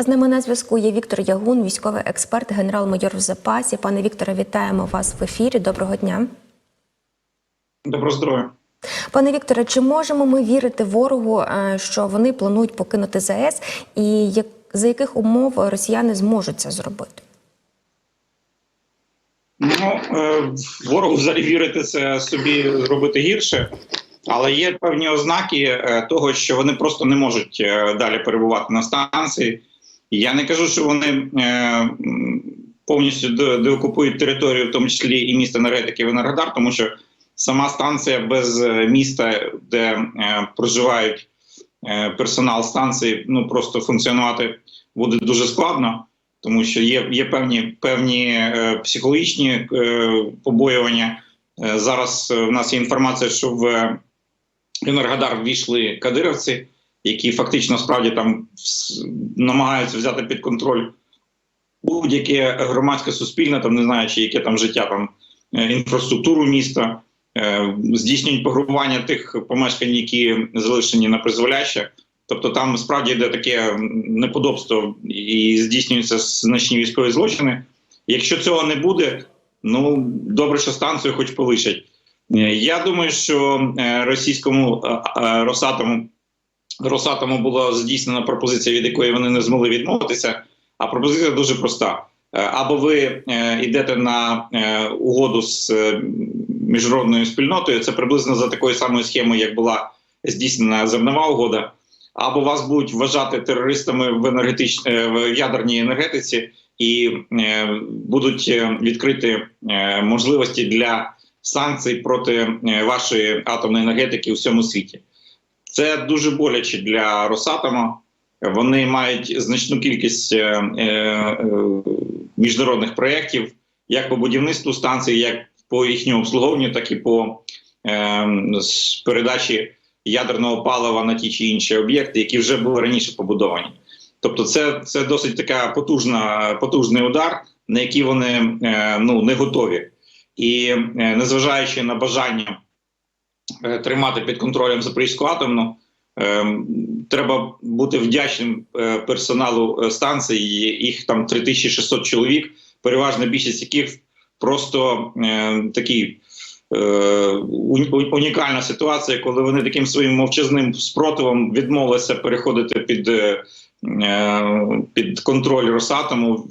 А з нами на зв'язку є Віктор Ягун, військовий експерт, генерал-майор в запасі. Пане Вікторе, вітаємо вас в ефірі. Доброго дня. Доброго здоров'я. Пане Вікторе, чи можемо ми вірити ворогу, е, що вони планують покинути ЗАЕС, і за яких умов росіяни зможуть це зробити? Ну е, ворогу взагалі вірити це собі робити гірше, але є певні ознаки е, того, що вони просто не можуть далі перебувати на станції. Я не кажу, що вони е, повністю деокупують територію, в тому числі і місто енергетики Виноградар, тому що сама станція без е, міста, де е, проживають е, персонал станції, ну просто функціонувати буде дуже складно тому що є, є певні певні е, психологічні е, побоювання. Е, зараз е, в нас є інформація, що в Енергодар ввійшли кадировці, які фактично справді там намагаються взяти під контроль будь-яке громадське суспільне, там не знаю, чи яке там життя, там е, інфраструктуру міста, е, здійснюють пограбування тих помешкань, які залишені на призволяще. Тобто там справді йде таке неподобство і здійснюються значні військові злочини. Якщо цього не буде, ну добре, що станцію хоч полишать. Е, Я думаю, що російському Росатому Росатому була здійснена пропозиція, від якої вони не змогли відмовитися. А пропозиція дуже проста: Е, або ви е, йдете на е, угоду з міжнародною спільнотою, це приблизно за такою самою схемою, як була здійснена зернова угода або вас будуть вважати терористами в енергетич... в ядерній енергетиці і будуть відкриті е, можливості для санкцій проти вашої атомної енергетики у всьому світі. Це дуже боляче для Росатома. Вони мають значну кількість е, е, міжнародних проєктів як по будівництву станцій, як по їхньому обслуговуванню, так і по е, передачі ядерного палива на ті чи інші об'єкти, які вже були раніше побудовані. Тобто, це, це досить така потужна, потужний удар, на який вони е, ну, не готові. І е, незважаючи на бажання тримати під контролем Запорізьку атомну, е, треба бути вдячним е, персоналу е, станції. Їх там 3600 чоловік, переважна більшість яких просто е, такі е, унікальна ситуація, коли вони таким своїм мовчазним спротивом відмовилися переходити під, е, е, під контроль Росатому,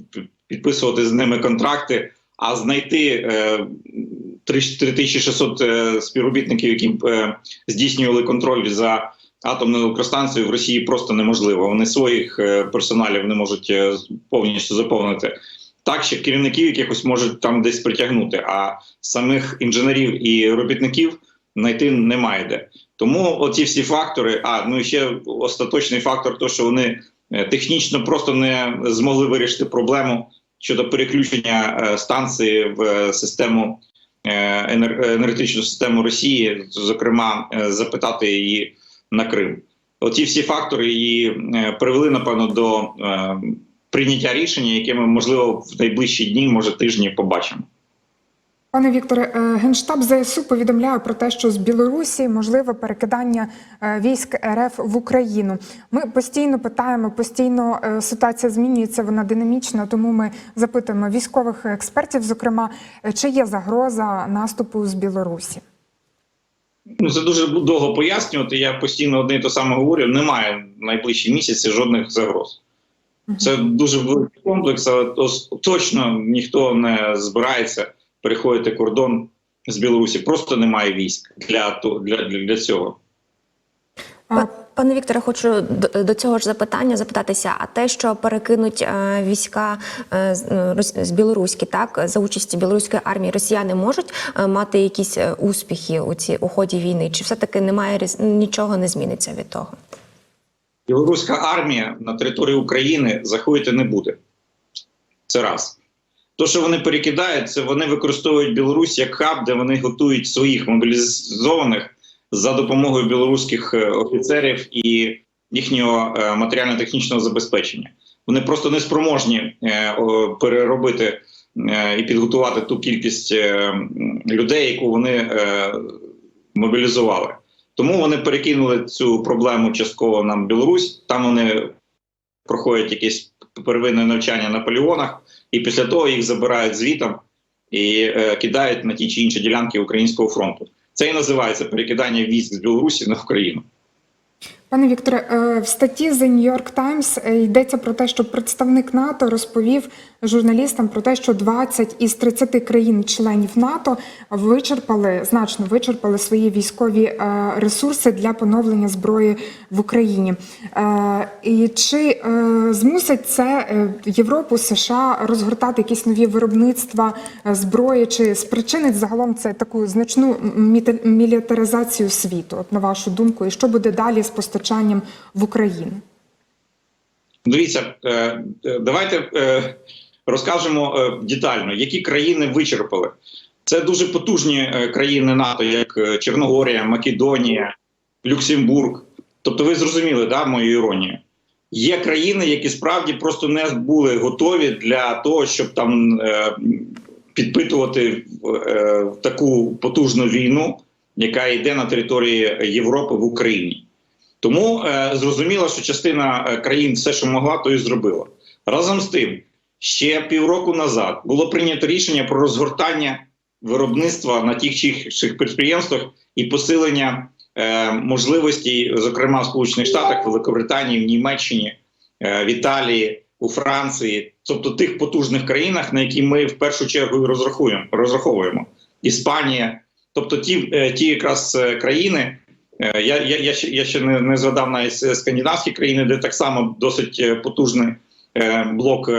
підписувати з ними контракти, а знайти е, 3600 е, співробітників, які е, здійснювали контроль за атомною електростанцією в Росії просто неможливо. Вони своїх е, персоналів не можуть повністю заповнити. Так, ще керівників якихось можуть там десь притягнути, а самих інженерів і робітників знайти немає де. Тому оці всі фактори. А ну і ще остаточний фактор, то що вони технічно просто не змогли вирішити проблему щодо переключення станції в систему енергетичну систему Росії, зокрема, е, запитати її на Крим. Оці всі фактори її е, привели, напевно, до е, прийняття рішення, яке ми можливо в найближчі дні, може тижні, побачимо. Пане Вікторе, е, Генштаб ЗСУ повідомляє про те, що з Білорусі можливе перекидання е, військ РФ в Україну. Ми постійно питаємо, постійно е, ситуація змінюється, вона динамічна. Тому ми запитуємо військових експертів, зокрема, чи є загроза наступу з Білорусі. Ну це дуже довго пояснювати. Я постійно одне і те саме говорю. Немає в найближчі місяці жодних загроз. Це дуже великий комплекс. але точно ніхто не збирається переходити кордон з Білорусі. Просто немає військ для, для, для, для цього. Пане Вікторе, хочу до, цього ж запитання запитатися. А те, що перекинуть е, війська е, з, рос- з білоруські, так за участі білоруської армії, росіяни можуть е, мати якісь успіхи у ці у ході війни? Чи все таки немає нічого не зміниться від того? Білоруська армія на території України заходити не буде. Це раз. То, що вони перекидають, це вони використовують Білорусь як хаб, де вони готують своїх мобілізованих за допомогою білоруських е, офіцерів і їхнього е, матеріально-технічного забезпечення. Вони просто не спроможні е, переробити і підготувати ту кількість людей, яку вони мобілізували. Тому вони перекинули цю проблему частково на Білорусь. Там вони проходять якесь первинне навчання на полігонах, і після того їх забирають звітом і е, кидають на ті чи інші ділянки українського фронту. Це і називається перекидання військ з Білорусі на Україну. Пане Вікторе, е, в статті The New York Times е, йдеться про те, що представник НАТО розповів журналістам про те, що 20 із 30 країн-членів НАТО вичерпали значно вичерпали свої військові е, ресурси для поновлення зброї в Україні. І чи змусить це Європу, США розгортати якісь нові виробництва зброї, чи спричинить загалом це таку значну мілітаризацію світу? От на вашу думку, і що буде далі постачанням в Україну? Дивіться, е, е, давайте е, розкажемо детально, які країни вичерпали. Це дуже потужні країни НАТО, як Чорногорія, Македонія, Люксембург. Тобто, ви зрозуміли да, мою іронію. Є країни, які справді просто не були готові для того, щоб там підпитувати таку потужну війну, яка йде на території Європи в Україні. Тому е, зрозуміло, що частина е, країн все, що могла, то і зробила. Разом з тим, ще півроку назад було прийнято рішення про розгортання виробництва на тих чи інших підприємствах і посилення е, можливостей, зокрема в Сполучених Штатах, Великобританії, в Німеччині, е, в Італії, у Франції, тобто тих потужних країнах, на які ми в першу чергу розрахуємо, розраховуємо. Іспанія, тобто ті, е, ті якраз е, країни. Е, Я, я, я, ще, я ще не, не згадав навіть е, скандинавські країни, де так само досить е, потужний блок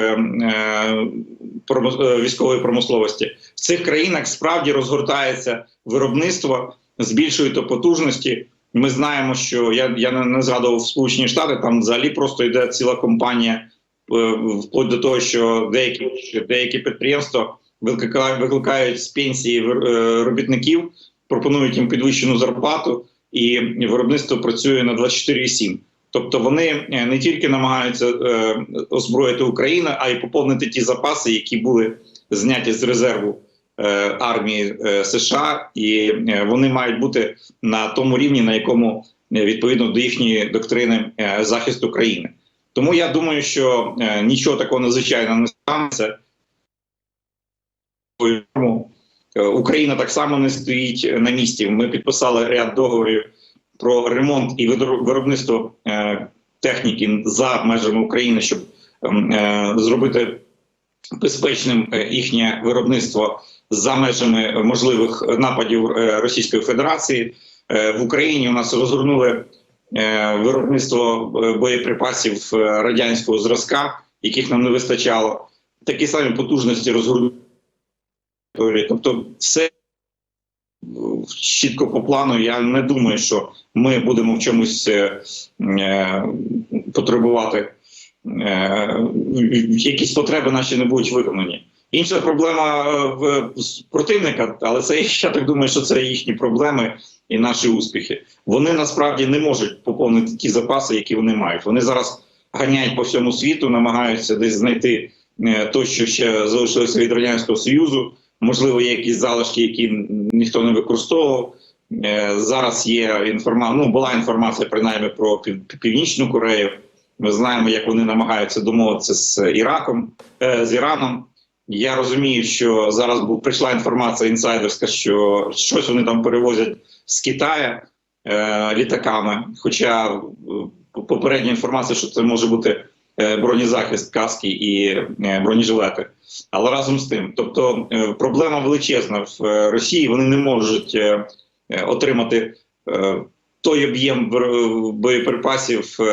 військової промисловості. В цих країнах справді розгортається виробництво, збільшують потужності. Ми знаємо, що я, я не, згадував Сполучені Штати, там взагалі просто йде ціла компанія, вплоть до того, що деякі, деякі підприємства викликають, з пенсії робітників, пропонують їм підвищену зарплату і виробництво працює на 24,7. Тобто вони е, не тільки намагаються е, озброїти Україну, а й поповнити ті запаси, які були зняті з резерву е, армії США, і вони мають бути на тому рівні, на якому відповідно до їхньої доктрини захисту країни. Тому я думаю, що нічого такого надзвичайного не станеться. Е, Україна так само не стоїть на місці. Ми підписали ряд договорів про ремонт і виробництво е, техніки за межами України, щоб ем, е, зробити безпечним їхнє виробництво за межами можливих нападів Російської Федерації. В Україні у нас розгорнули виробництво боєприпасів радянського зразка, яких нам не вистачало. Такі самі потужності розгорнули. Тобто, все е, чітко по плану. Я не думаю, що ми будемо в чомусь е, е, потребувати. Е, якісь потреби наші не будуть виконані. Інша проблема в противника, але це я так думаю, що це їхні проблеми і наші успіхи. Вони насправді не можуть поповнити ті запаси, які вони мають. Вони зараз ганяють по всьому світу, намагаються десь знайти е, то, що ще залишилося від радянського союзу. Можливо, є якісь залишки, які ніхто не використовував. Е, Зараз є інформація. Ну була інформація принаймні про Пів- Північну Корею. Ми знаємо, як вони намагаються домовитися з Іраком е, з Іраном. Я розумію, що зараз прийшла інформація інсайдерська, що щось вони там перевозять з Китаю е, літаками. Хоча попередня інформація, що це може бути бронезахист, каски і е, бронежилети. Але разом з тим, тобто е, проблема величезна в е, Росії. Вони не можуть е, е, отримати е, той об'єм боєприпасів, е,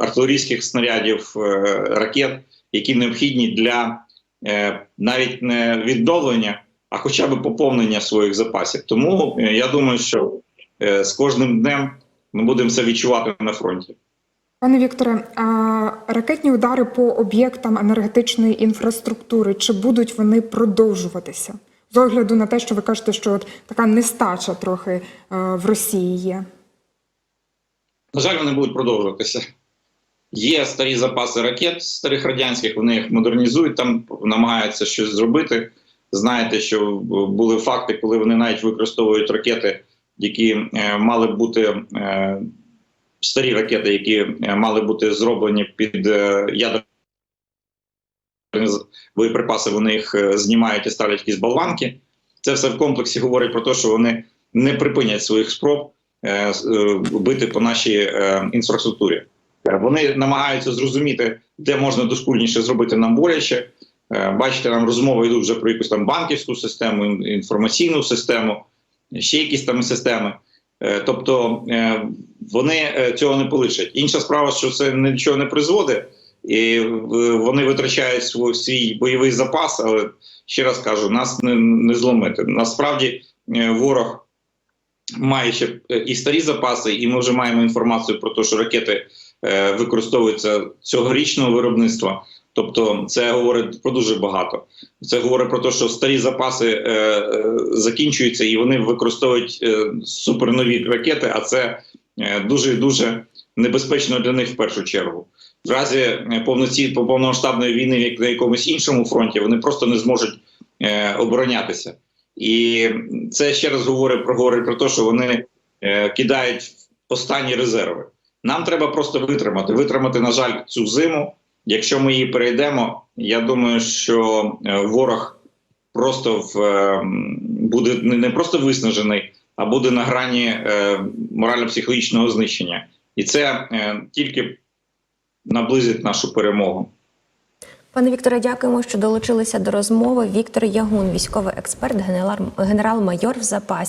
артилерійських снарядів, е, ракет, які необхідні для е, навіть не відновлення, а хоча б поповнення своїх запасів. Тому е, я думаю, що е, з кожним днем ми будемо це відчувати на фронті. Пане Вікторе, а ракетні удари по об'єктам енергетичної інфраструктури чи будуть вони продовжуватися? З огляду на те, що ви кажете, що от така нестача трохи е, в Росії є. На жаль, вони будуть продовжуватися. Є старі запаси ракет старих радянських, вони їх модернізують, там намагаються щось зробити. Знаєте, що були факти, коли вони навіть використовують ракети, які е, мали бути е, старі ракети, які е, мали бути зроблені під е, ядерні боєприпаси, вони їх е, знімають і ставлять якісь болванки. Це все в комплексі говорить про те, що вони не припинять своїх спроб бити по нашій інфраструктурі. Вони намагаються зрозуміти, де можна дошкульніше зробити нам боляче. Бачите, нам розмови йдуть вже про якусь там банківську систему, інформаційну систему, ще якісь там системи. Е, Тобто е, вони е, цього не полишать. Інша справа, що це нічого не призводить, і вони витрачають свій, свій бойовий запас. Але ще раз кажу, нас не, не зломити. Насправді ворог має ще і старі запаси, і ми вже маємо інформацію про те, що ракети використовуються цьогорічного виробництва. Тобто, це говорить про дуже багато. Це говорить про те, що старі запаси е, е, закінчуються і вони використовують е, супернові ракети, а це е, дуже дуже небезпечно для них в першу чергу. В разі е, повноці повномасштабної війни як на якомусь іншому фронті вони просто не зможуть е, оборонятися. І це ще раз говорить про говорить про те, що вони е, кидають останні резерви. Нам треба просто витримати. Витримати, на жаль, цю зиму. Якщо ми її перейдемо, я думаю, що е, ворог просто в, е, буде не просто виснажений, а буде на грані е, морально-психологічного знищення. І це тільки наблизить нашу перемогу. Пане Вікторе, дякуємо, що долучилися до розмови. Віктор Ягун, військовий експерт, генерал- генерал-майор в запасі.